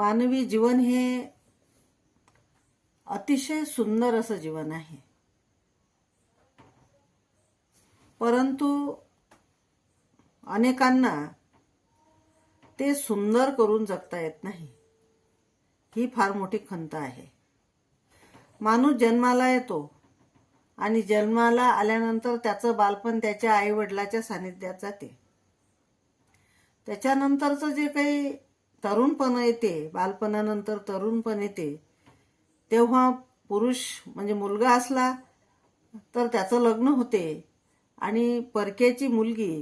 मानवी जीवन हे अतिशय सुंदर असं जीवन आहे. परंतु अनेकांना ते सुंदर करून जगता येत नाही. ही फार मोठी खंत आहे. माणूस जन्माला येतो आणि जन्माला आल्यानंतर त्याचं बालपण त्याच्या आईवडिलाच्या सानिध्यात जाते. त्याच्यानंतरचं जे काही तरुणपण येते बालपणानंतर तरुणपण येते. तेव्हा पुरुष म्हणजे मुलगा असला तर त्याचं लग्न होते आणि परक्याची मुलगी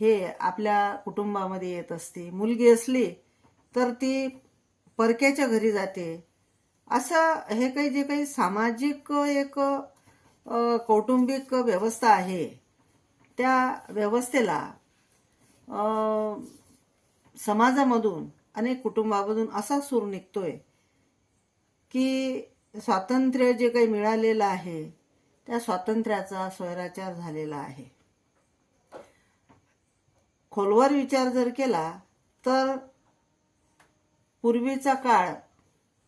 हे आपल्या कुटुंबामध्ये येत असते. मुलगी असली तर ती परक्याच्या घरी जाते. असं हे काही जे काही सामाजिक एक कौटुंबिक व्यवस्था आहे. त्या व्यवस्थेला समाजामधून अनेक कुटुंबामधून असा सूर निघतोय की स्वातंत्र्य जे काही मिळालेलं आहे त्या स्वातंत्र्याचा स्वैराचार झालेला आहे. खोलवर विचार जर केला तर पूर्वीचा काळ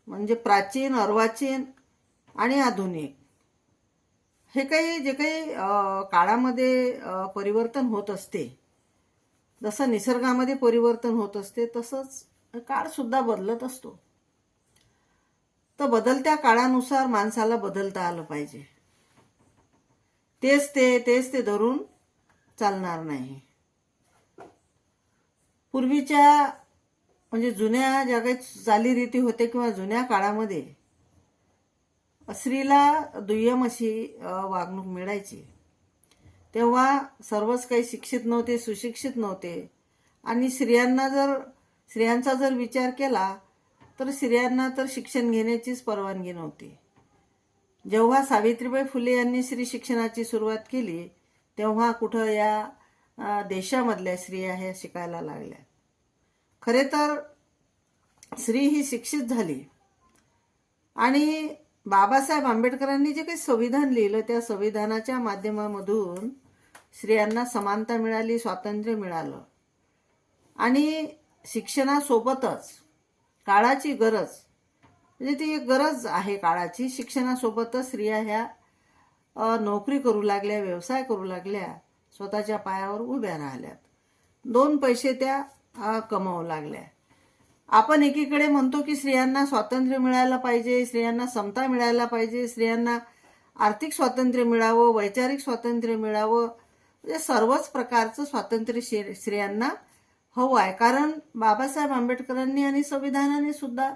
म्हणजे प्राचीन अर्वाचीन आणि आधुनिक हे काही जे काही काळामध्ये परिवर्तन होत असते. जसं निसर्गामध्ये परिवर्तन होत असते तसंच काळ सुद्धा बदलत असतो. तर बदलत्या काळानुसार माणसाला बदलता आलं पाहिजे. तेच ते तेच ते धरून चालणार नाही. पूर्वीच्या म्हणजे जुन्या ज्या काही चालीरीती होते किंवा जुन्या काळामध्ये स्त्रीला दुय्यम अशी वागणूक मिळायची. तेव्हा सर्वच काही शिक्षित नव्हते सुशिक्षित नव्हते. आणि स्त्रियांना जर स्त्रियांचा जर विचार केला तर स्त्रियांना तर शिक्षण घेण्याचीच परवानगी नव्हती. जेव्हा सावित्रीबाई फुले यांनी स्त्री शिक्षणाची सुरुवात केली तेव्हा कुठं या देशामधल्या स्त्रिया ह्या शिकायला लागल्या. खरे तर स्त्री ही शिक्षित झाली. आणि बाबासाहेब आंबेडकरांनी जे काही संविधान लिहिलं त्या संविधानाच्या माध्यमामधून स्त्रियांना समानता मिळाली स्वातंत्र्य मिळालं. आणि शिक्षणासोबतच काळाची गरज म्हणजे ती एक गरज आहे काळाची. शिक्षणासोबतच स्त्रिया ह्या नोकरी करू लागल्या व्यवसाय करू लागल्या स्वतःच्या पायावर उभ्या राहिल्यात. दोन पैसे त्या कमावू कमवू लागल्या. आपण एकीकडे म्हणतो की स्त्रियांना स्वातंत्र्य मिळायला पाहिजे स्त्रियांना समता मिळायला पाहिजे स्त्रियांना आर्थिक स्वातंत्र्य मिळावं वैचारिक स्वातंत्र्य मिळावं. म्हणजे सर्वच प्रकारचं स्वातंत्र्य शे- स्त्रियांना हवं आहे कारण बाबासाहेब आंबेडकरांनी आणि संविधानाने सुद्धा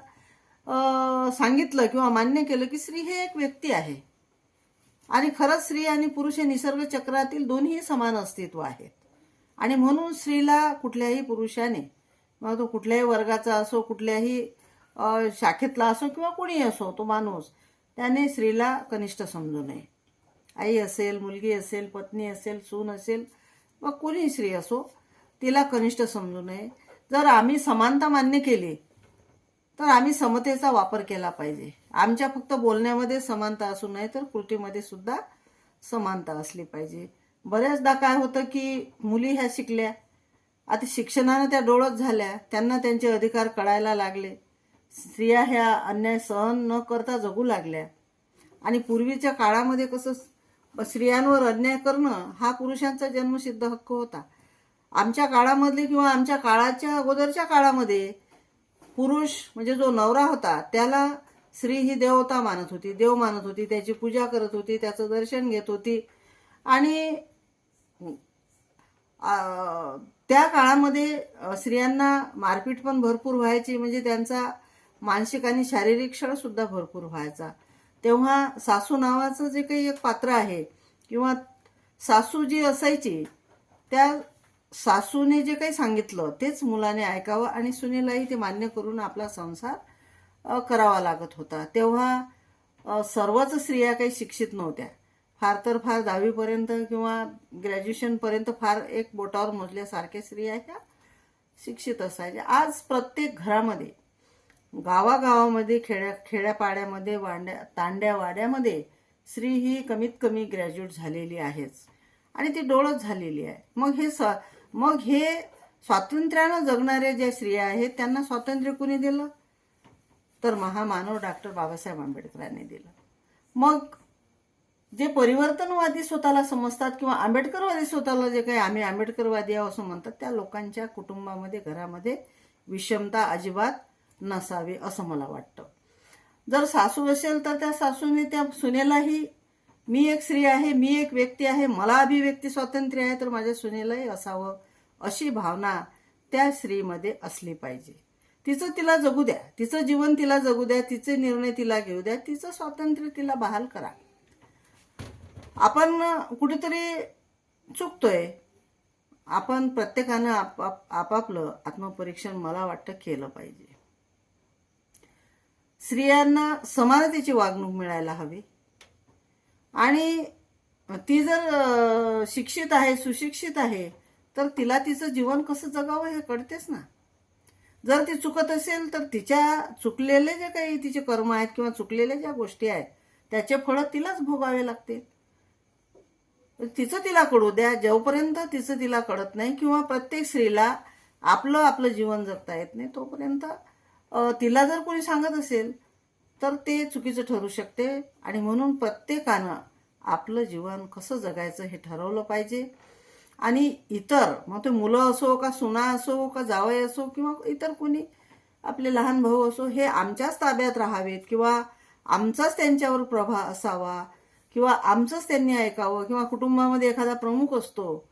सांगितलं किंवा मान्य केलं की स्त्री हे एक व्यक्ती आहे. आणि खरंच स्त्री आणि पुरुष हे निसर्ग चक्रातील दोन्ही समान अस्तित्व आहेत. आणि म्हणून स्त्रीला कुठल्याही पुरुषाने मग तो कुठल्याही वर्गाचा असो कुठल्याही शाखेतला असो किंवा कोणी असो तो माणूस त्याने स्त्रीला कनिष्ठ समजू नये. आई असेल मुलगी असेल पत्नी असेल सून असेल व कोणी स्त्री असो तिला कनिष्ठ समजू नये. जर आम्ही समानता मान्य केली तर आम्ही समतेचा वापर केला पाहिजे. आमच्या फक्त बोलण्यामध्ये समानता असू नये तर कृतीमध्ये सुद्धा समानता असली पाहिजे. बऱ्याचदा काय होतं की मुली ह्या शिकल्या आता शिक्षणानं त्या डोळत झाल्या त्यांना त्यांचे अधिकार कळायला लागले. स्त्रिया ह्या अन्याय सहन न करता जगू लागल्या. आणि पूर्वीच्या काळामध्ये कसं स्त्रियांवर अन्याय करणं हा पुरुषांचा जन्मसिद्ध हक्क होता. आमच्या काळामधले किंवा आमच्या काळाच्या अगोदरच्या काळामध्ये पुरुष म्हणजे जो नवरा होता त्याला स्त्री ही देवता मानत होती देव मानत होती त्याची पूजा करत होती त्याचं दर्शन घेत होती. आणि त्या काळामध्ये स्त्रियांना मारपीट पण भरपूर व्हायची म्हणजे त्यांचा मानसिक आणि शारीरिक छळ सुद्धा भरपूर व्हायचा. तेव्हा सासू नावाचं जे काही एक पात्र आहे किंवा सासू जी असायची त्या सासूने जे काही सांगितलं तेच मुलाने ऐकावं आणि सुनेलाही ते मान्य करून आपला संसार करावा लागत होता. तेव्हा सर्वच स्त्रिया काही शिक्षित नव्हत्या. फार तर फार दहावीपर्यंत किंवा ग्रॅज्युएशनपर्यंत फार एक बोटावर मोजल्यासारख्या स्त्रिया ह्या शिक्षित असायच्या. आज प्रत्येक घरामध्ये गावागावामध्ये खेड्या खेड्यापाड्यामध्ये वांड्या तांड्या वाड्यामध्ये स्त्री ही कमीत कमी ग्रॅज्युएट झालेली आहेच. आणि ती डोळत झालेली आहे. मग हे स मग हे स्वातंत्र्यानं जगणाऱ्या ज्या स्त्रिया आहेत त्यांना स्वातंत्र्य कुणी दिलं? तर महामानव डॉक्टर बाबासाहेब आंबेडकरांनी दिलं. मग जे परिवर्तनवादी स्वतःला समजतात किंवा आंबेडकरवादी स्वतःला जे काही आम्ही आंबेडकरवादी आहोत असं म्हणतात त्या लोकांच्या कुटुंबामध्ये घरामध्ये विषमता अजिबात नसावी असं मला वाटतं. जर सासू असेल तर त्या सासूने त्या सुनेलाही मी एक स्त्री आहे मी एक व्यक्ती आहे मला अभिव्यक्ती स्वातंत्र्य आहे तर माझ्या सुनेलाही असावं अशी भावना त्या स्त्रीमध्ये असली पाहिजे. तिचं तिला जगू द्या तिचं जीवन तिला जगू द्या तिचे निर्णय तिला घेऊ द्या तिचं स्वातंत्र्य तिला बहाल करा. आपण कुठेतरी चुकतोय. आपण प्रत्येकानं आपाप आपापलं आत्मपरीक्षण मला वाटतं केलं पाहिजे. स्त्रियांना समानतेची वागणूक मिळायला हवी. आणि ती जर शिक्षित आहे सुशिक्षित आहे तर तिला तिचं जीवन कसं जगावं हे कळतेच ना. जर ती चुकत असेल तर तिच्या चुकलेले जे काही तिचे कर्म आहेत किंवा चुकलेल्या ज्या गोष्टी आहेत त्याचे फळं तिलाच भोगावे लागतील. तिचं तिला कळू द्या जोपर्यंत तिचं तिला कळत नाही किंवा प्रत्येक स्त्रीला आपलं आपलं जीवन जगता येत नाही तोपर्यंत तिला जर कोणी सांगत असेल तर ते चुकीचं ठरू शकते. आणि म्हणून प्रत्येकानं आपलं जीवन कसं जगायचं हे ठरवलं पाहिजे. आणि इतर मग ते मुलं असो का सुना असो का जावई असो किंवा इतर कोणी आपले लहान भाऊ असो हे आमच्याच ताब्यात राहावेत किंवा आमचाच त्यांच्यावर प्रभाव असावा किंवा आमचंच त्यांनी ऐकावं किंवा कुटुंबामध्ये एखादा प्रमुख असतो.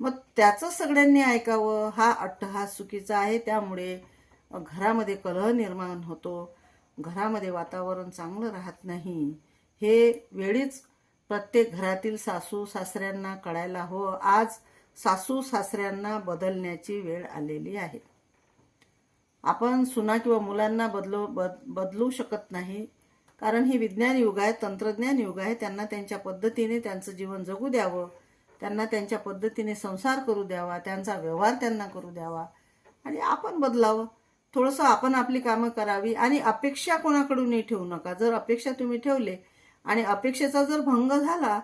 मग त्याचंच सगळ्यांनी ऐकावं. हा अट्टहास चुकीचा आहे. त्यामुळे घरामध्ये कलह निर्माण होतो. घरामध्ये वातावरण चांगलं राहत नाही. हे वेळीच प्रत्येक घरातील सासू सासऱ्यांना कळायला हवं. आज सासू सासऱ्यांना बदलण्याची वेळ आलेली आहे. आपण सुना किंवा मुलांना बदलू बद बदलू शकत नाही. कारण हे विज्ञान युग आहे तंत्रज्ञान युग आहे. त्यांना त्यांच्या पद्धतीने त्यांचं जीवन जगू द्यावं. त्यांना त्यांच्या पद्धतीने संसार करू द्यावा. त्यांचा व्यवहार त्यांना करू द्यावा. आणि आपण बदलावं. थोडंसं आपण आपली कामं करावी आणि अपेक्षा कोणाकडूनही ठेवू नका. जर अपेक्षा तुम्ही ठेवले आणि अपेक्षेचा जर भंग झाला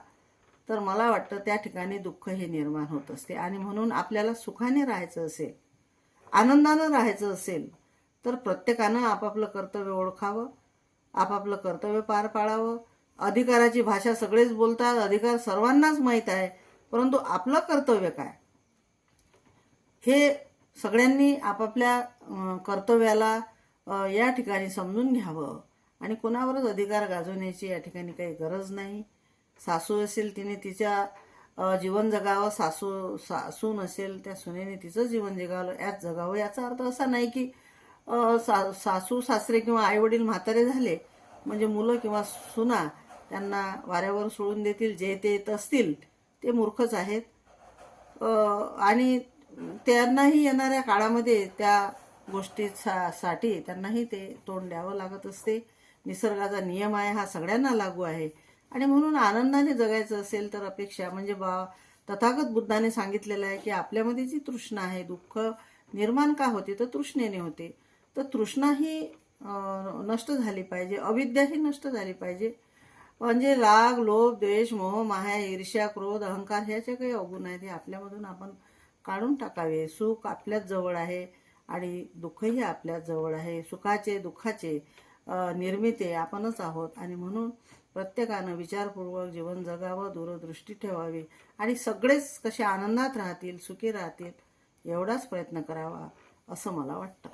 तर मला वाटतं त्या ठिकाणी दुःख हे निर्माण होत असते. आणि म्हणून आपल्याला सुखाने राहायचं असेल आनंदानं राहायचं असेल तर प्रत्येकानं आपापलं कर्तव्य ओळखावं आपापलं कर्तव्य पार पाडावं. अधिकाराची भाषा सगळेच बोलतात अधिकार सर्वांनाच माहीत आहे परंतु आपलं कर्तव्य काय? हे सगळ्यांनी आपापल्या कर्तव्याला या ठिकाणी समजून घ्यावं. आणि कोणावरच अधिकार गाजवण्याची या ठिकाणी काही गरज नाही. सासू असेल तिने तिच्या जीवन जगावं. सासू सासून असेल त्या सुनेने तिचं जीवन जगावं. यात जगावं याचा अर्थ असा नाही की सा सासू सासरे किंवा आईवडील म्हातारे झाले म्हणजे मुलं किंवा सुना त्यांना वाऱ्यावर सोडून देतील जे ते येत असतील ते मूर्खच आहेत. आणि त्यांनाही येणाऱ्या काळामध्ये त्या गोष्टी सा- साठी त्यांनाही ते तोंड द्यावं लागत असते. निसर्गाचा नियम आहे हा सगळ्यांना लागू आहे. आणि म्हणून आनंदाने जगायचं असेल तर अपेक्षा म्हणजे बा तथागत बुद्धाने सांगितलेलं आहे की आपल्यामध्ये जी तृष्णा आहे दुःख निर्माण का होते तर तृष्णेने होते. तर तृष्णा ही नष्ट झाली पाहिजे अविद्या ही नष्ट झाली पाहिजे. म्हणजे राग लोभ द्वेष मोह माया ईर्ष्या क्रोध अहंकार ह्याचे काही अवगुण आहेत हे आपल्यामधून आपण काढून टाकावे. सुख आपल्याच जवळ आहे आणि दुःखही आपल्याच जवळ आहे. सुखाचे दुःखाचे निर्मिते आपणच आहोत आणि म्हणून प्रत्येकानं विचारपूर्वक जीवन जगावं दूरदृष्टी ठेवावी आणि सगळेच कसे आनंदात राहतील सुखी राहतील एवढाच प्रयत्न करावा असं मला वाटतं.